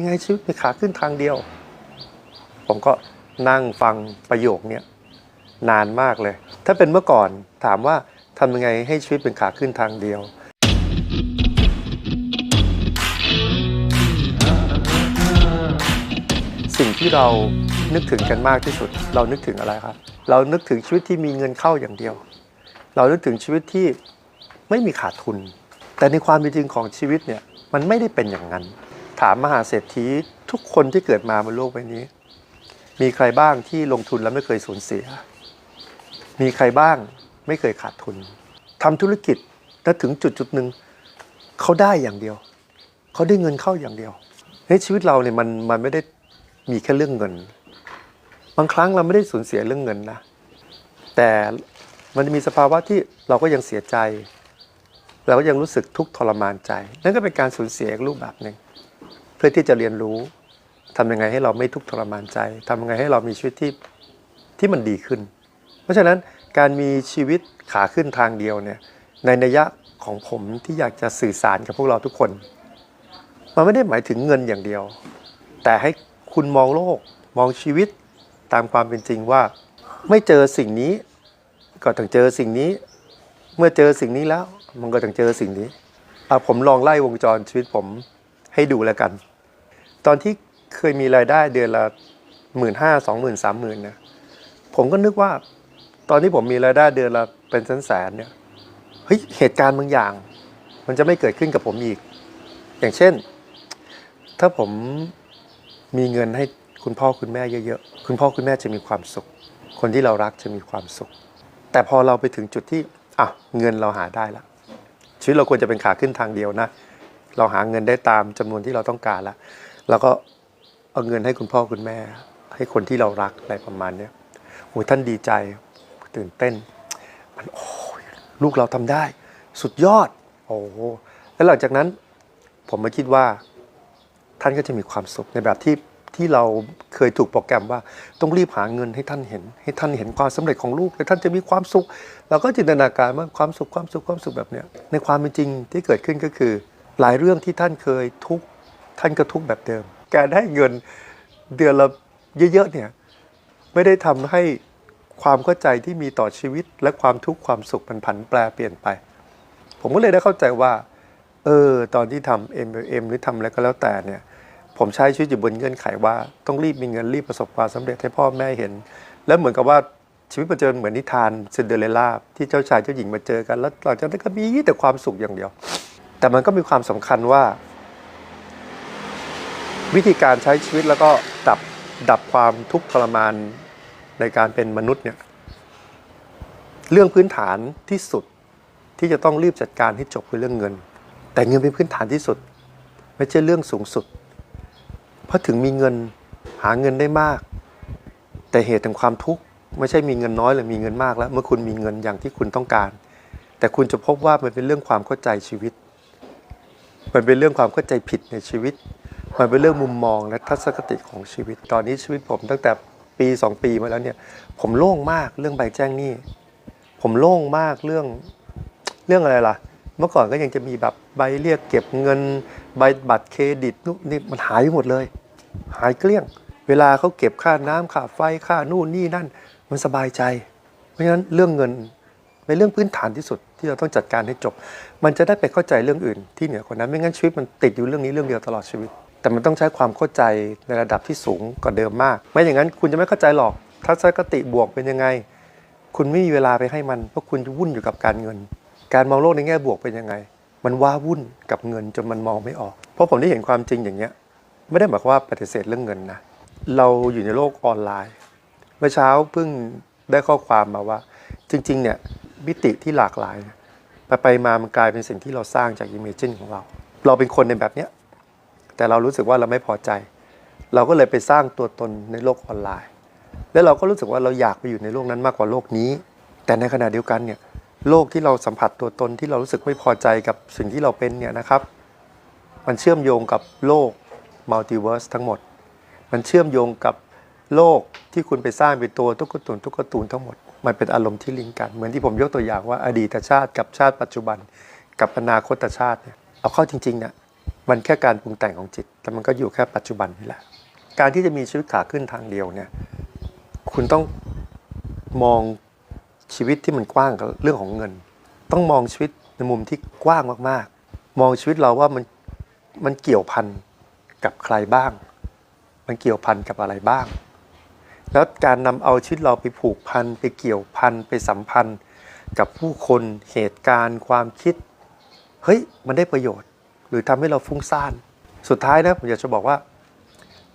ยังไงชีวิตมีขาขึ้นทางเดียว ผมก็นั่งฟังประโยคเนี้ยนานมากเลย ถ้าเป็นเมื่อก่อนถามว่าทำยังไงให้ชีวิตเป็นขาขึ้นทางเดียว สิ่งที่เรานึกถึงกันมากที่สุด เรานึกถึงอะไรครับ เรานึกถึงชีวิตที่มีเงินเข้าอย่างเดียว เรานึกถึงชีวิตที่ไม่มีขาดทุน แต่ในความเป็นจริงของชีวิตเนี่ยมันไม่ได้เป็นอย่างนั้น ถามมหาเศรษฐีทุกคนที่เกิดมาบนโลกใบนี้ มีใครบ้างที่ลงทุนแล้วไม่เคยสูญเสีย มีใครบ้างไม่เคยขาดทุนทำธุรกิจแล้วถึงจุดจุดหนึ่งเขาได้อย่างเดียว เขาได้เงินเข้าอย่างเดียวในชีวิตเราเนี่ยมันมันไม่ได้มีแค่เรื่องเงิน บางครั้งเราไม่ได้สูญเสียเรื่องเงินนะ แต่มันมีสภาวะที่เราก็ยังเสียใจ เราก็ยังรู้สึกทุกข์ทรมานใจ นั่นก็เป็นการสูญเสียอีกรูปแบบหนึ่ง พื่อที่จะเรียนรู้ทำยังไงให้เราไม่ทุกข์ทรมานใจทำยังไงให้เรามีชีวิตที่ที่มันดีขึ้น เพราะฉะนั้นการมีชีวิตขาขึ้นทางเดียวเนี่ยในนัยยะของผมที่อยากจะสื่อสารกับพวกเราทุกคนมันไม่ได้หมายถึงเงินอย่างเดียว แต่ให้คุณมองโลกมองชีวิตตามความเป็นจริงว่า ไม่เจอสิ่งนี้ ก็ต้องเจอสิ่งนี้ เมื่อเจอสิ่งนี้แล้ว มันก็ต้องเจอสิ่งนี้ ผมลองไล่วงจรชีวิตผมให้ดูแล้วกัน ตอนที่เคยมีรายได้เดือนละหมื่นห้าสองหมื่นสามหมื่นเนะผมก็นึกว่า ตอนที่ผมมีรายได้เดือนละเป็นแสนแสนเนี่ยเฮ้ยเหตุการณ์บางอย่าง มันจะไม่เกิดขึ้นกับผมอีก อย่างเช่น ถ้าผมมีเงินให้คุณพ่อคุณแม่เยอะๆ คุณพ่อคุณแม่จะมีความสุข คนที่เรารักจะมีความสุข แต่พอเราไปถึงจุดที่อะเงินเราหาได้แล้วชีวิตเราควรจะเป็นขาขึ้นทางเดียวนะ เราหาเงินได้ตามจำนวนที่เราต้องการแล้ว แล้วก็เอาเงินให้คุณพ่อคุณแม่ ให้คนที่เรารักอะไรประมาณเนี้ยโอ้ยท่านดีใจตื่นเต้น มันโอ้ยลูกเราทำได้ สุดยอด โอ้โหแล้วหลังจากนั้น ผมมาคิดว่า ท่านก็จะมีความสุขในแบบที่ที่เราเคยถูกโปรแกรมว่าต้องรีบหาเงินให้ท่านเห็น ให้ท่านเห็นความสำเร็จของลูกแล้วท่านจะมีความสุขเราก็จินตนาการว่าความสุขความสุขความสุขแบบเนี้ยในความเป็นจริงที่เกิดขึ้นก็คือ หลายเรื่องที่ท่านเคยทุกข์ ท่านก็ทุกแบบเดิม การได้เงินเดือนละเยอะๆเนี่ยไม่ได้ทำให้ความเข้าใจที่มีต่อชีวิต และความทุกข์ความสุขมันผันแปรเปลี่ยนไป ผมก็เลยได้เข้าใจว่าเออตอนที่ทำ MLM หรือทำอะไรก็แล้วแต่เนี่ยผมใช้ชีวิตอยู่บนเงื่อนไขว่าต้องรีบมีเงินรีบประสบความสำเร็จให้พ่อแม่เห็น แล้วเหมือนกับว่าชีวิตมันจะเหมือนนิทานซินเดอเรลล่าที่เจ้าชายเจ้าหญิงมาเจอกัน แล้วหลังจากนั้นก็มีแต่ความสุขอย่างเดียว แต่มันก็มีความสำคัญว่า วิธีการใช้ชีวิตแล้วก็ดับดับความทุกข์ทรมานในการเป็นมนุษย์เนี่ยเรื่องพื้นฐานที่สุดที่จะต้องรีบจัดการให้จบคือเรื่องเงิน แต่เงินเป็นพื้นฐานที่สุด ไม่ใช่เรื่องสูงสุด เพราะถึงมีเงินหาเงินได้มาก แต่เหตุแห่งความทุกข์ไม่ใช่มีเงินน้อยหรือมีเงินมากแล้ว เมื่อคุณมีเงินอย่างที่คุณต้องการ แต่คุณจะพบว่ามันเป็นเรื่องความเข้าใจชีวิต มันเป็นเรื่องความเข้าใจผิดในชีวิต มันเป็นเรื่องมุมมองและทัศนคติของชีวิต ตอนนี้ชีวิตผมตั้งแต่ปีสองปีมาแล้วเนี่ย ผมโล่งมากเรื่องใบแจ้งหนี้ผมโล่งมากเรื่องเรื่องอะไรล่ะ เมื่อก่อนก็ยังจะมีแบบใบเรียกเก็บเงิน ใบบัตรเครดิตนู่นนี่มันหายไปหมดเลย หายเกลี้ยง เวลาเขาเก็บค่าน้ำค่าไฟค่านู่นนี่นั่น มันสบายใจ เพราะฉะนั้นเรื่องเงินเป็นเรื่องพื้นฐานที่สุดที่เราต้องจัดการให้จบ มันจะได้ไปเข้าใจเรื่องอื่นที่เหนือกว่านั้นไม่งั้นชีวิตมันติดอยู่เรื่องนี้เรื่องเดียวตลอดชีวิต แต่มันต้องใช้ความเข้าใจในระดับที่สูงกว่าเดิมมาก ไม่อย่างนั้นคุณจะไม่เข้าใจหรอกทัศนคติบวกเป็นยังไง คุณไม่มีเวลาไปให้มัน เพราะคุณจะวุ่นอยู่กับการเงิน การมองโลกในแง่บวกเป็นยังไง มันว้าวุ่นกับเงินจนมันมองไม่ออก เพราะผมได้เห็นความจริงอย่างเงี้ย ไม่ได้หมายความว่าปฏิเสธเรื่องเงินนะ เราอยู่ในโลกออนไลน์ เมื่อเช้าเพิ่งได้ข้อความมาว่า จริงๆเนี่ยมิติที่หลากหลายนะไปไปมามันกลายเป็นสิ่งที่เราสร้างจากอิมเมจินของเรา เราเป็นคนในแบบเนี้ย แต่เรารู้สึกว่าเราไม่พอใจ เราก็เลยไปสร้างตัวตนในโลกออนไลน์ แล้วเราก็รู้สึกว่าเราอยากไปอยู่ในโลกนั้นมากกว่าโลกนี้ แต่ในขณะเดียวกันเนี่ยโลกที่เราสัมผัสตัวตนที่เรารู้สึกไม่พอใจกับสิ่งที่เราเป็นเนี่ยนะครับ มันเชื่อมโยงกับโลกมัลติเวิร์สทั้งหมด มันเชื่อมโยงกับโลกที่คุณไปสร้างเป็นตัวตุ๊กตุนตุ๊กตูนทั้งหมด มันเป็นอารมณ์ที่ลิงก์กัน เหมือนที่ผมยกตัวอย่างว่าอดีตชาติกับชาติปัจจุบัน กับอนาคตชาติเนี่ยเอาเข้าจริงๆเนี่ย มันแค่การปรุงแต่งของจิต แต่มันก็อยู่แค่ปัจจุบันนี่แหละ การที่จะมีชีวิตขาขึ้นทางเดียวเนี่ย คุณต้องมองชีวิตที่มันกว้างกับเรื่องของเงิน ต้องมองชีวิตในมุมที่กว้างมากๆ มองชีวิตเราว่ามันมันเกี่ยวพันกับใครบ้าง มันเกี่ยวพันกับอะไรบ้าง แล้วการนำเอาชีวิตเราไปผูกพันไปเกี่ยวพันไปสัมพันธ์ กับผู้คนเหตุการณ์ ความคิด เฮ้ย มันได้ประโยชน์ หรือทำให้เราฟุ้งซ่าน สุดท้ายนะผมอยากจะบอกว่า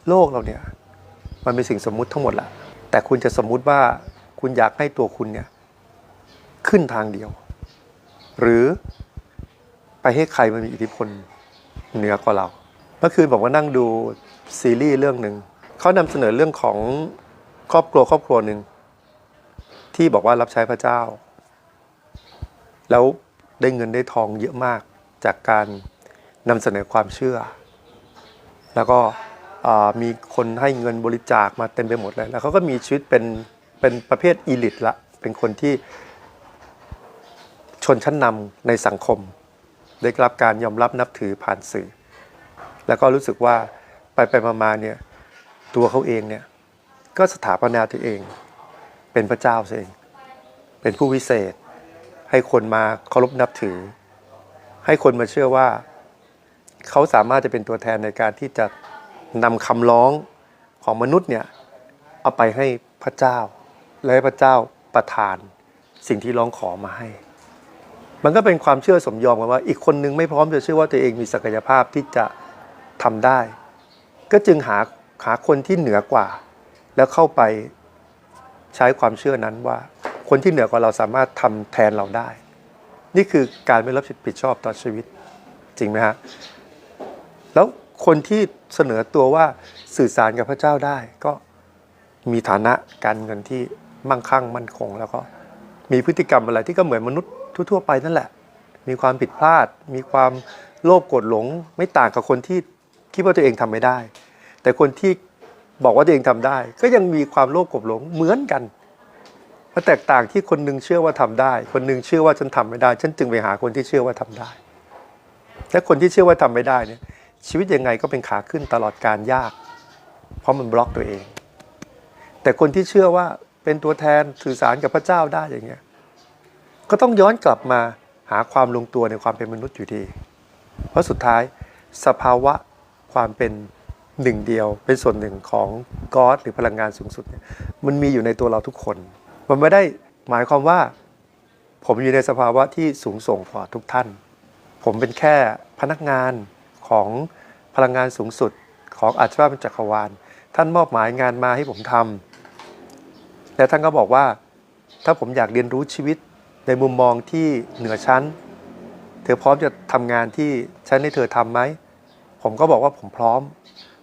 โลกเราเนี่ยมันเป็นสิ่งสมมุติทั้งหมดแหละแต่คุณจะสมมุติว่าคุณอยากให้ตัวคุณเนี่ยขึ้นทางเดียว หรือไปให้ใครมันมีอิทธิพลเหนือกว่าเรา เมื่อคืนผมก็นั่งดูซีรีส์เรื่องหนึ่งเขานำเสนอเรื่องของครอบครัวครอบครัวหนึ่งที่บอกว่ารับใช้พระเจ้า แล้วได้เงินได้ทองเยอะมากจากการ นำเสนอความเชื่อ แล้วก็มีคนให้เงินบริจาคมาเต็มไปหมดเลย แล้วเขาก็มีชีวิตเป็นเป็นประเภทอีลิตละ เป็นคนที่ชนชั้นนำในสังคม ได้รับการยอมรับนับถือผ่านสื่อ แล้วก็รู้สึกว่าไปไปมาๆเนี่ยตัวเขาเองเนี่ยก็สถาปนาตัวเอง เป็นพระเจ้าซะเอง เป็นผู้วิเศษ ให้คนมาเคารพนับถือ ให้คนมาเชื่อว่า เขาสามารถจะเป็นตัวแทนในการที่จะนำคำร้องของมนุษย์เนี่ยเอาไปให้พระเจ้า และให้พระเจ้าประทาน สิ่งที่ร้องขอมาให้ มันก็เป็นความเชื่อสมยอมกันว่า อีกคนนึงไม่พร้อมจะเชื่อว่าตัวเองมีศักยภาพที่จะทำได้ ก็จึงหาหาคนที่เหนือกว่า แล้วเข้าไปใช้ความเชื่อนั้นว่า คนที่เหนือกว่าเราสามารถทำแทนเราได้ นี่คือการไม่รับผิดชอบต่อชีวิตจริงไหมฮะ แล้วคนที่เสนอตัวว่าสื่อสารกับพระเจ้าได้ก็มีฐานะการเงินที่มั่งคั่งมั่นคง แล้วก็มีพฤติกรรมอะไรที่ก็เหมือนมนุษย์ทั่ว ๆ ไปนั่นแหละ มีความผิดพลาด มีความโลภโกรธหลง ไม่ต่างกับคนที่คิดว่าตัวเองทำไม่ได้ แต่คนที่บอกว่าตัวเองทำได้ ก็ยังมีความโลภโกรธหลงเหมือนกันมันแตกต่างที่คนหนึงเชื่อว่าทำได้ คนหนึงเชื่อว่าฉันทำไม่ได้ ฉันจึงไปหาคนที่เชื่อว่าทำได้และคนที่เชื่อว่าทำไม่ได้เนี่ย ชีวิตยังไงก็เป็นขาขึ้นตลอดการยาก เพราะมันบล็อกตัวเอง แต่คนที่เชื่อว่าเป็นตัวแทนสื่อสารกับพระเจ้าได้อย่างเงี้ยก็ต้องย้อนกลับมาหาความลงตัวในความเป็นมนุษย์อยู่ดี เพราะสุดท้ายสภาวะความเป็นหนึ่งเดียว เป็นส่วนหนึ่งของก๊อดหรือพลังงานสูงสุดเนี่ยมันมีอยู่ในตัวเราทุกคน มันไม่ได้หมายความว่า ผมอยู่ในสภาวะที่สูงส่งกว่าทุกท่าน ผมเป็นแค่พนักงาน ของพลังงานสูงสุดของอัจฉริยะจักรวาล ท่านมอบหมายงานมาให้ผมทำและท่านก็บอกว่า ถ้าผมอยากเรียนรู้ชีวิตในมุมมองที่เหนือชั้น เธอพร้อมจะทำงานที่ฉันให้เธอทำไหม ผมก็บอกว่าผมพร้อม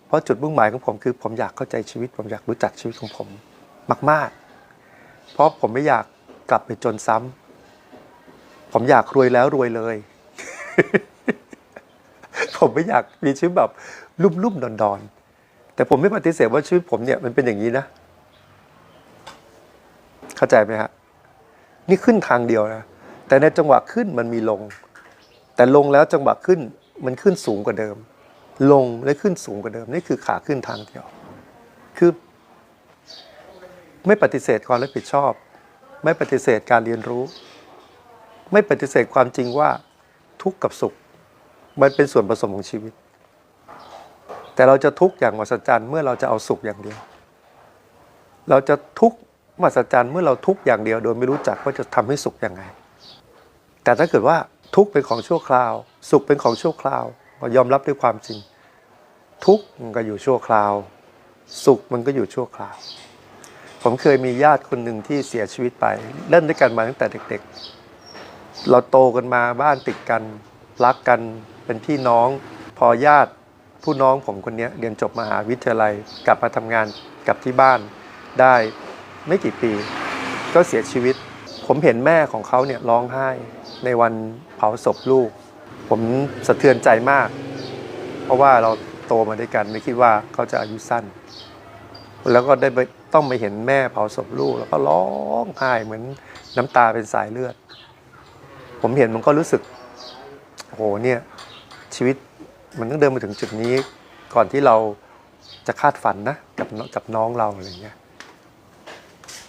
เพราะจุดมุ่งหมายของผมคือผมอยากเข้าใจชีวิต ผมอยากรู้จักชีวิตของผมมาก ๆ เพราะผมไม่อยากกลับไปจนซ้ำผมอยากรวยแล้วรวยเลย ผมไม่อยากมีชีวิตแบบลุ่มๆดอนๆ แต่ผมไม่ปฏิเสธว่าชีวิตผมเนี่ยมันเป็นอย่างนี้นะ เข้าใจไหมฮะ นี่ขึ้นทางเดียวนะ แต่ในจังหวะขึ้นมันมีลง แต่ลงแล้วจังหวะขึ้นมันขึ้นสูงกว่าเดิม ลงและขึ้นสูงกว่าเดิม นี่คือขาขึ้นทางเดียว คือ ไม่ปฏิเสธความรับผิดชอบ ไม่ปฏิเสธการเรียนรู้ ไม่ปฏิเสธความจริงว่าทุกข์กับสุข มันเป็นส่วนผสมของชีวิต แต่เราจะทุกข์อย่างมหัศจรรย์เมื่อเราจะเอาสุขอย่างเดียว เราจะทุกข์มหัศจรรย์เมื่อเราทุกข์อย่างเดียว โดยไม่รู้จักว่าจะทำให้สุขยังไง แต่ถ้าเกิดว่าทุกข์เป็นของชั่วคราว สุขเป็นของชั่วคราวก็ยอมรับด้วยความจริง ทุกข์มันก็อยู่ชั่วคราว สุขมันก็อยู่ชั่วคราว ผมเคยมีญาติคนหนึ่งที่เสียชีวิตไป เล่นด้วยกันมาตั้งแต่เด็ก ๆ เราโตกันมาบ้านติดกันรักกัน เป็นพี่น้องพอญาติผู้น้องผมคนนี้เรียนจบมหาวิทยาลัยกลับมาทำงานกลับที่บ้านได้ไม่กี่ปี ก็เสียชีวิต ผมเห็นแม่ของเขาเนี่ยร้องไห้ในวันเผาศพลูก ผมสะเทือนใจมาก เพราะว่าเราโตมาด้วยกันไม่คิดว่าเขาจะอายุสั้น แล้วก็ได้ไปต้องไปเห็นแม่เผาศพลูก แล้วก็ร้องไห้เหมือนน้ำตาเป็นสายเลือด ผมเห็นมันก็รู้สึกโอ้โหเนี่ย ชีวิตมันต้องเดินมาถึงจุดนี้ ก่อนที่เราจะคาดฝันนะกับกับน้องเราอะไรเงี้ย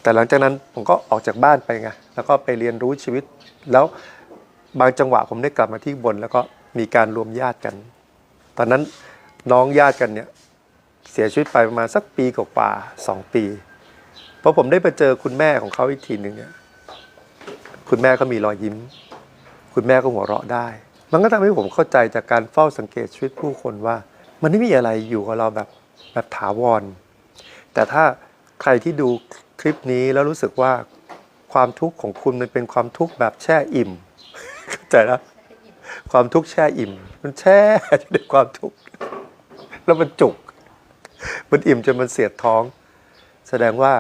แต่หลังจากนั้นผมก็ออกจากบ้านไปไงแล้วก็ไปเรียนรู้ชีวิต แล้วบางจังหวะผมได้กลับมาที่บน แล้วก็มีการรวมญาติกัน ตอนนั้นน้องญาติกันเนี่ยเสียชีวิตไปประมาณสักปีกว่าสองปีพอผมได้ไปเจอคุณแม่ของเขาอีกทีหนึ่งเนี่ยคุณแม่ก็มีรอยยิ้ม คุณแม่ก็หัวเราะได้ มันก็ทำให้ผมเข้าใจจากการเฝ้าสังเกตชีวิตผู้คนว่า มันไม่มีอะไรอยู่กับเราแบบแบบถาวร แต่ถ้าใครที่ดูคลิปนี้แล้วรู้สึกว่าความทุกข์ของคุณมันเป็นความทุกข์แบบแช่อิ่มเข้าใจนะความทุกข์แช่อิ่ม มันแช่อยู่ในความทุกข์แล้วมันจุก มันอิ่มจนมันเสียดท้อง แสดงว่า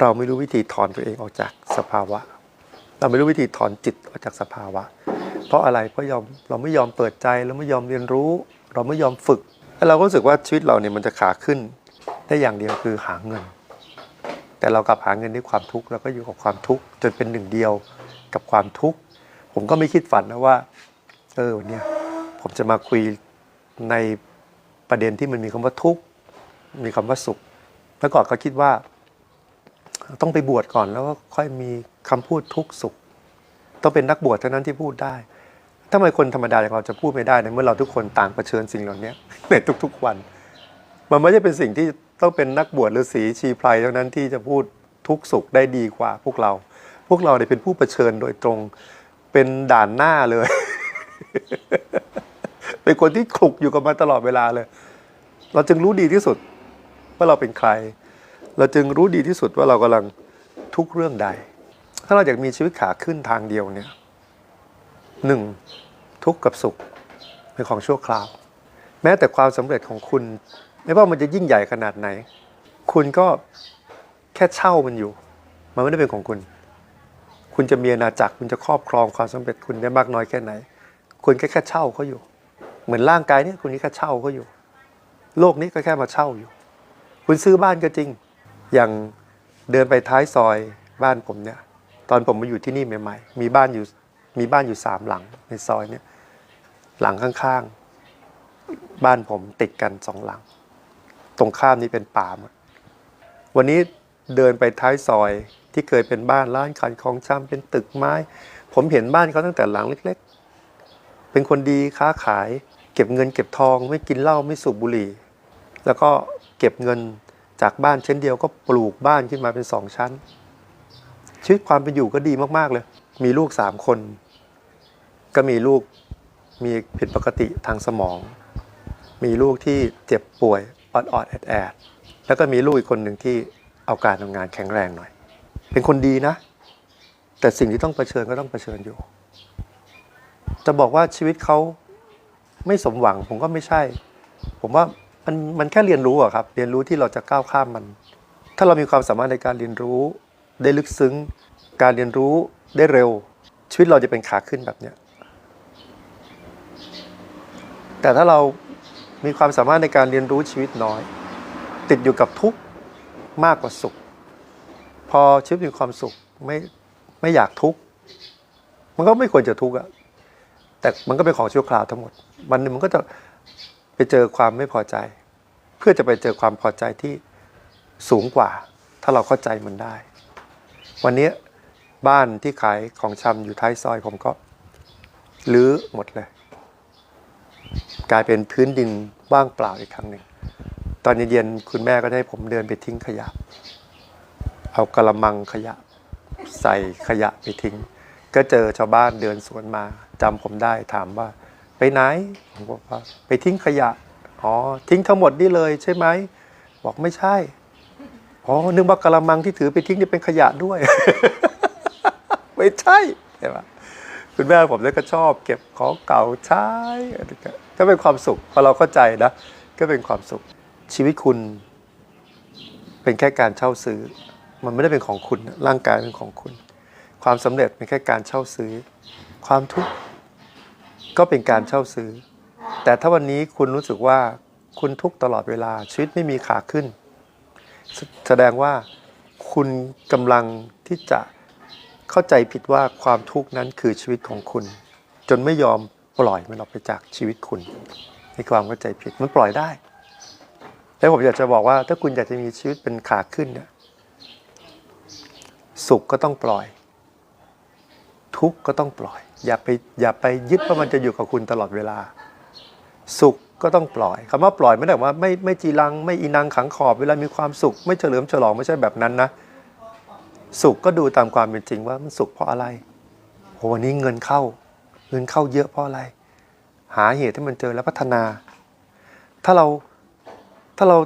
เราไม่รู้วิธีถอนตัวเองออกจากสภาวะ เราไม่รู้วิธีถอนจิตออกจากสภาวะ เพราะอะไรเพราะยอมเราไม่ยอมเปิดใจเราไม่ยอมเรียนรู้ เราไม่ยอมฝึกแล้วเราก็รู้สึกว่าชีวิตเราเนี่ยมันจะขาขึ้น ได้อย่างเดียวคือหาเงิน แต่เรากลับหาเงินด้วยความทุกข์เราก็อยู่กับความทุกข์จนเป็นหนึ่งเดียวกับความทุกข์ผมก็ไม่คิดฝันนะว่าเออวันเนี้ยผมจะมาคุยในประเด็นที่มันมีคำว่าทุกข์มีคำว่าสุขเมื่อก่อนก็คิดว่า ต้องไปบวชก่อนแล้วก็ค่อยมีคำพูดทุกข์สุข ต้องเป็นนักบวชเท่านั้นที่พูดได้ ทำไมคนธรรมดาอย่างเราจะพูดไม่ได้ในเมื่อเราทุกคนต่างเผชิญสิ่งเหล่านี้ในทุกๆวัน มันไม่ใช่เป็นสิ่งที่ต้องเป็นนักบวชหรือสีชีไพรเท่านั้นที่จะพูดทุกสุขได้ดีกว่าพวกเรา พวกเราเนี่ยเป็นผู้เผชิญโดยตรงเป็นด่านหน้าเลย เป็นคนที่ขลุกอยู่กับมันตลอดเวลาเลย เราจึงรู้ดีที่สุดว่าเราเป็นใคร เราจึงรู้ดีที่สุดว่าเรากำลังทุกเรื่องใด ถ้าเราอยากมีชีวิตขาขึ้นทางเดียวเนี่ย หนึ่งทุกข์กับสุขเป็นของชั่วคราว แม้แต่ความสำเร็จของคุณ ไม่ว่ามันจะยิ่งใหญ่ขนาดไหน คุณก็แค่เช่ามันอยู่ มันไม่ได้เป็นของคุณ คุณจะมีอาณาจักรคุณจะครอบครองความสำเร็จคุณได้มากน้อยแค่ไหน คุณแค่แค่เช่าเขาอยู่ เหมือนร่างกายนี่คุณแค่เช่าเขาอยู่ โลกนี้ก็แค่มาเช่าอยู่ คุณซื้อบ้านก็จริง อย่างเดินไปท้ายซอยบ้านผมเนี่ย ตอนผมมาอยู่ที่นี่ใหม่ ๆ มีบ้านอยู่ มีบ้านอยู่สามหลังในซอยเนี่ยหลังข้างๆ บ้านผมติดกันสองหลัง ตรงข้ามนี่เป็นป่ามดวันนี้เดินไปท้ายซอยที่เคยเป็นบ้านร้านขายของชำเป็นตึกไม้ ผมเห็นบ้านเขาตั้งแต่หลังเล็ก ๆ เป็นคนดีค้าขาย เก็บเงินเก็บทองไม่กินเหล้าไม่สูบบุหรี่ แล้วก็เก็บเงินจากบ้านเช่นเดียวก็ปลูกบ้านขึ้นมาเป็นสองชั้น ชีวิตความเป็นอยู่ก็ดีมากๆเลย มีลูกสามคน ก็มีลูกมีผิดปกติทางสมอง มีลูกที่เจ็บป่วยออดออดแอดแอดแล้วก็มีลูกอีกคนหนึ่งที่เอาการทำงานแข็งแรงหน่อย เป็นคนดีนะ แต่สิ่งที่ต้องเผชิญก็ต้องเผชิญอยู่ จะบอกว่าชีวิตเขาไม่สมหวังผมก็ไม่ใช่ ผมว่ามันมันแค่เรียนรู้อะครับ เรียนรู้ที่เราจะก้าวข้ามมัน ถ้าเรามีความสามารถในการเรียนรู้ ได้ลึกซึ้ง การเรียนรู้ได้เร็ว ชีวิตเราจะเป็นขาขึ้นแบบเนี้ย แต่ถ้าเรามีความสามารถในการเรียนรู้ชีวิตน้อย ติดอยู่กับทุกข์มากกว่าสุข พอชีวิตมีความสุขไม่ไม่อยากทุกข์มันก็ไม่ควรจะทุกข์อะแต่มันก็เป็นของชั่วคราวทั้งหมดวันหนึงมันก็จะไปเจอความไม่พอใจ เพื่อจะไปเจอความพอใจที่สูงกว่า ถ้าเราเข้าใจมันได้ วันนี้บ้านที่ขายของชำอยู่ท้ายซอยผมก็รื้อหมดเลย กลายเป็นพื้นดินว่างเปล่าอีกครั้งหนึ่ง ตอนเย็นๆคุณแม่ก็ได้ผมเดินไปทิ้งขยะ เอากระมังขยะ ใส่ขยะไปทิ้ง ก็เจอชาวบ้านเดินสวนมาจำผมได้ถามว่า ไปไหน ผมบอกว่า ไปทิ้งขยะ อ๋อ ทิ้งทั้งหมดนี่เลยใช่ไหม บอกไม่ใช่ อ๋อ นึกว่ากระมังที่ถือไปทิ้งนี่เป็นขยะด้วย ไม่ใช่ใช่ปะ คุณแม่ผมเนี่ยก็ชอบ เก็บของเก่าใช้ก็เป็นความสุขพอเราเข้าใจนะ ก็เป็นความสุข ชีวิตคุณ เป็นแค่การเช่าซื้อ มันไม่ได้เป็นของคุณร่างกายเป็นของคุณ ความสำเร็จเป็นแค่การเช่าซื้อ ความทุกข์ก็เป็นการเช่าซื้อ แต่ถ้าวันนี้คุณรู้สึกว่าคุณทุกข์ตลอดเวลาชีวิตไม่มีขาขึ้น แสแสดงว่าคุณกำลังที่จะ เข้าใจผิดว่าความทุกข์นั้นคือชีวิตของคุณ จนไม่ยอมปล่อยมันออกไปจากชีวิตคุณมีความเข้าใจผิดมันปล่อยได้ แล้วผมอยากจะบอกว่าถ้าคุณอยากจะมีชีวิตเป็นขาขึ้นเนี่ยสุขก็ต้องปล่อย ทุกข์ก็ต้องปล่อย อย่าไปอย่าไปยึดว่ามันจะอยู่กับคุณตลอดเวลา สุขก็ต้องปล่อยคำว่าปล่อยไม่ได้ว่าไม่ไม่จีรัง ไม่อีนังขังขอบเวลามีความสุข ไม่เฉลิมฉลองไม่ใช่แบบนั้นนะ สุขก็ดูตามความเป็นจริงว่ามันสุขเพราะอะไรโหวันนี้เงินเข้า เงินเข้าเยอะเพราะอะไร หาเหตุให้มันเจอแล้วพัฒนา ถ้าเราถ้าเรา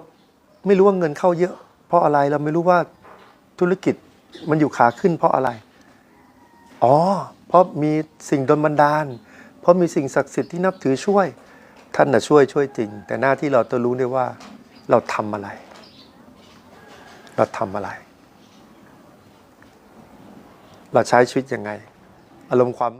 ไม่รู้ว่าเงินเข้าเยอะ เพราะอะไรเราไม่รู้ว่าธุรกิจมันอยู่ขาขึ้นเพราะอะไร อ๋อ เพราะมีสิ่งดลบันดาล เพราะมีสิ่งศักดิ์สิทธิ์ที่นับถือช่วย ท่านน่ะช่วยช่วยจริง แต่หน้าที่เราต้องรู้ด้วยว่า เราทำอะไร เราทำอะไร เราใช้ชีวิตยังไง อารมณ์ความ